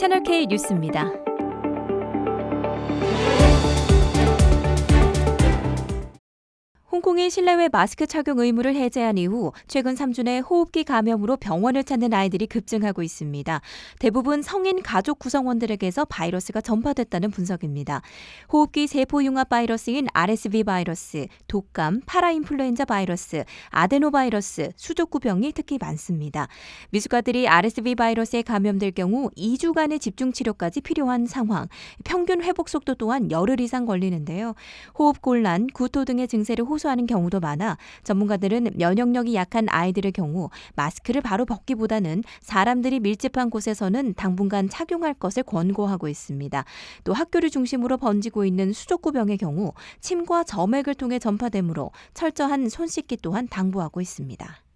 채널 K 뉴스입니다. 홍콩이 실내외 마스크 착용 의무를 해제한 이후 최근 3주 내 호흡기 감염으로 병원을 찾는 아이들이 급증하고 있습니다. 대부분 성인 가족 구성원들에게서 바이러스가 전파됐다는 분석입니다. 호흡기 세포 융합 바이러스인 RSV 바이러스, 독감, 파라인플루엔자 바이러스, 아데노바이러스, 수족구병이 특히 많습니다. 미숙아들이 RSV 바이러스에 감염될 경우 2주간의 집중 치료까지 필요한 상황, 평균 회복 속도 또한 열흘 이상 걸리는데요. 호흡 곤란, 구토 등의 증세를 호소하는 경우도 많아 전문가들은 면역력이 약한 아이들의 경우 마스크를 바로 벗기보다는 사람들이 밀집한 곳에서는 당분간 착용할 것을 권고하고 있습니다. 또 학교를 중심으로 번지고 있는 수족구병의 경우 침과 점액을 통해 전파되므로 철저한 손 씻기 또한 당부하고 있습니다.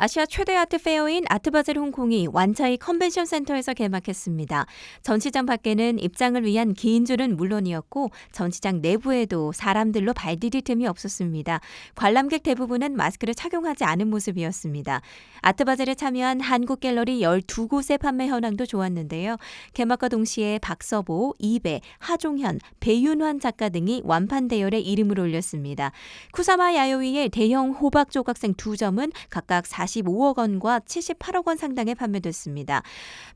아시아 최대 아트 페어인 아트바젤 홍콩이 완차이 컨벤션 센터에서 개막했습니다. 전시장 밖에는 입장을 위한 긴 줄은 물론이었고 전시장 내부에도 사람들로 발디딜 틈이 없었습니다. 관람객 대부분은 마스크를 착용하지 않은 모습이었습니다. 아트바젤에 참여한 한국 갤러리 12곳의 판매 현황도 좋았는데요. 개막과 동시에 박서보, 이배, 하종현, 배윤환 작가 등이 완판 대열에 이름을 올렸습니다. 쿠사마 야요이의 대형 호박 조각생 두 점은 각각 45억 원과 78억 원 상당에 판매됐습니다.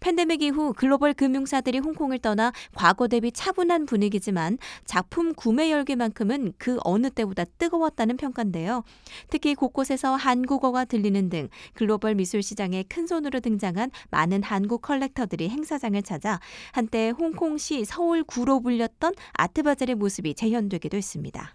팬데믹 이후 글로벌 금융사들이 홍콩을 떠나 과거 대비 차분한 분위기지만 작품 구매 열기만큼은 그 어느 때보다 뜨거웠다는 평가인데요. 특히 곳곳에서 한국어가 들리는 등 글로벌 미술 시장에 큰 손으로 등장한 많은 한국 컬렉터들이 행사장을 찾아 한때 홍콩시 서울구로 불렸던 아트바젤의 모습이 재현되기도 했습니다.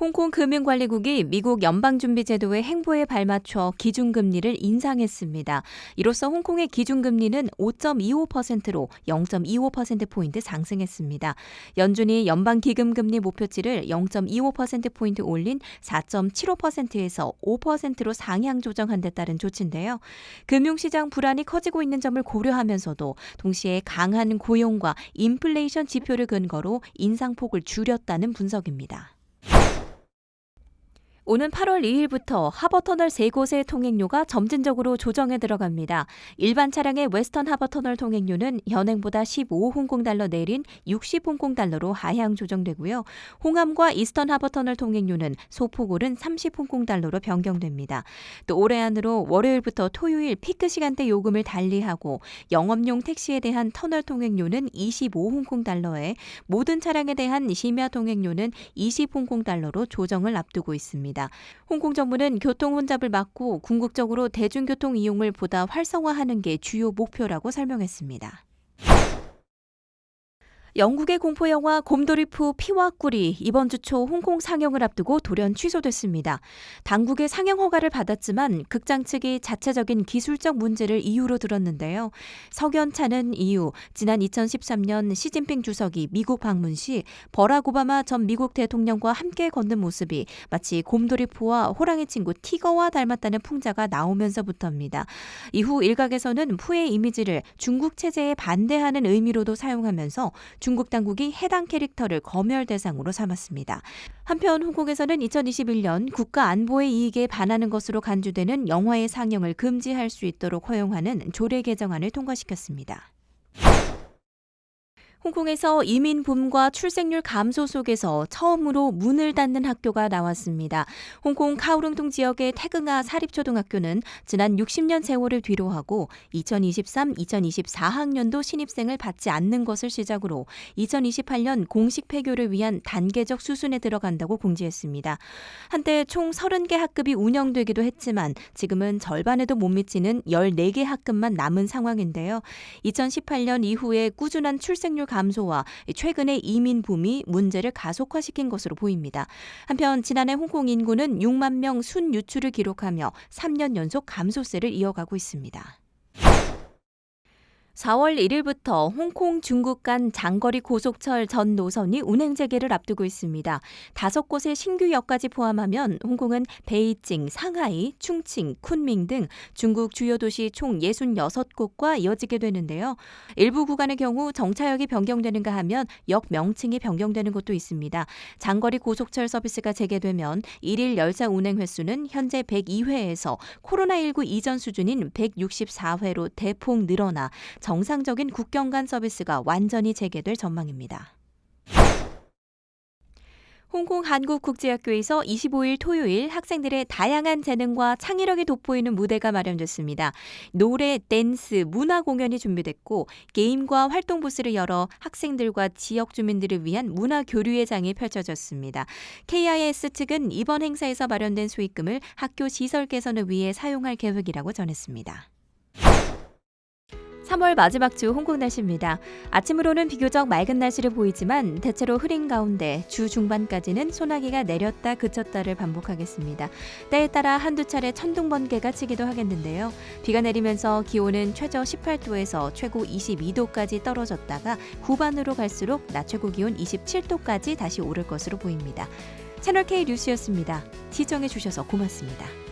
홍콩 금융관리국이 미국 연방준비제도의 행보에 발맞춰 기준금리를 인상했습니다. 이로써 홍콩의 기준금리는 5.25%로 0.25%포인트 상승했습니다. 연준이 연방기금금리 목표치를 0.25%포인트 올린 4.75%에서 5%로 상향 조정한 데 따른 조치인데요. 금융시장 불안이 커지고 있는 점을 고려하면서도 동시에 강한 고용과 인플레이션 지표를 근거로 인상폭을 줄였다는 분석입니다. 오는 8월 2일부터 하버터널 세 곳의 통행료가 점진적으로 조정에 들어갑니다. 일반 차량의 웨스턴 하버터널 통행료는 현행보다 15홍콩달러 내린 60홍콩달러로 하향 조정되고요. 홍암과 이스턴 하버터널 통행료는 소폭 오른 30홍콩달러로 변경됩니다. 또 올해 안으로 월요일부터 토요일 피크 시간대 요금을 달리하고 영업용 택시에 대한 터널 통행료는 25홍콩달러에 모든 차량에 대한 심야 통행료는 20홍콩달러로 조정을 앞두고 있습니다. 홍콩 정부는 교통 혼잡을 막고 궁극적으로 대중교통 이용을 보다 활성화하는 게 주요 목표라고 설명했습니다. 영국의 공포 영화 곰돌이프 피와 꿀이 이번 주 초 홍콩 상영을 앞두고 돌연 취소됐습니다. 당국의 상영 허가를 받았지만 극장 측이 자체적인 기술적 문제를 이유로 들었는데요. 석연차는 이유 지난 2013년 시진핑 주석이 미국 방문 시 버락 오바마 전 미국 대통령과 함께 걷는 모습이 마치 곰돌이프와 호랑이 친구 티거와 닮았다는 풍자가 나오면서부터입니다. 이후 일각에서는 푸의 이미지를 중국 체제에 반대하는 의미로도 사용하면서 중국 당국이 해당 캐릭터를 검열 대상으로 삼았습니다. 한편 홍콩에서는 2021년 국가 안보의 이익에 반하는 것으로 간주되는 영화의 상영을 금지할 수 있도록 허용하는 조례 개정안을 통과시켰습니다. 홍콩에서 이민 붐과 출생률 감소 속에서 처음으로 문을 닫는 학교가 나왔습니다. 홍콩 카오룽퉁 지역의 태긍아 사립초등학교는 지난 60년 세월을 뒤로하고 2023-2024 학년도 신입생을 받지 않는 것을 시작으로 2028년 공식 폐교를 위한 단계적 수순에 들어간다고 공지했습니다. 한때 총 30개 학급이 운영되기도 했지만 지금은 절반에도 못 미치는 14개 학급만 남은 상황인데요. 2018년 이후에 꾸준한 출생률 감소와 최근의 이민 붐이 문제를 가속화시킨 것으로 보입니다. 한편 지난해 홍콩 인구는 6만 명 순유출을 기록하며 3년 연속 감소세를 이어가고 있습니다. 4월 1일부터 홍콩 중국 간 장거리 고속철 전 노선이 운행 재개를 앞두고 있습니다. 다섯 곳의 신규 역까지 포함하면 홍콩은 베이징, 상하이, 충칭, 쿤밍 등 중국 주요 도시 총 66곳과 이어지게 되는데요. 일부 구간의 경우 정차역이 변경되는가 하면 역 명칭이 변경되는 곳도 있습니다. 장거리 고속철 서비스가 재개되면 일일 열차 운행 횟수는 현재 102회에서 코로나19 이전 수준인 164회로 대폭 늘어나 정상적인 국경 간 서비스가 완전히 재개될 전망입니다. 홍콩 한국국제학교에서 25일 토요일 학생들의 다양한 재능과 창의력이 돋보이는 무대가 마련됐습니다. 노래, 댄스, 문화 공연이 준비됐고 게임과 활동 부스를 열어 학생들과 지역 주민들을 위한 문화 교류의 장이 펼쳐졌습니다. KIS 측은 이번 행사에서 마련된 수익금을 학교 시설 개선을 위해 사용할 계획이라고 전했습니다. 3월 마지막 주 홍콩 날씨입니다. 아침으로는 비교적 맑은 날씨를 보이지만 대체로 흐린 가운데 주 중반까지는 소나기가 내렸다 그쳤다를 반복하겠습니다. 때에 따라 한두 차례 천둥 번개가 치기도 하겠는데요. 비가 내리면서 기온은 최저 18도에서 최고 22도까지 떨어졌다가 후반으로 갈수록 낮 최고 기온 27도까지 다시 오를 것으로 보입니다. 채널 K 뉴스였습니다. 시청해 주셔서 고맙습니다.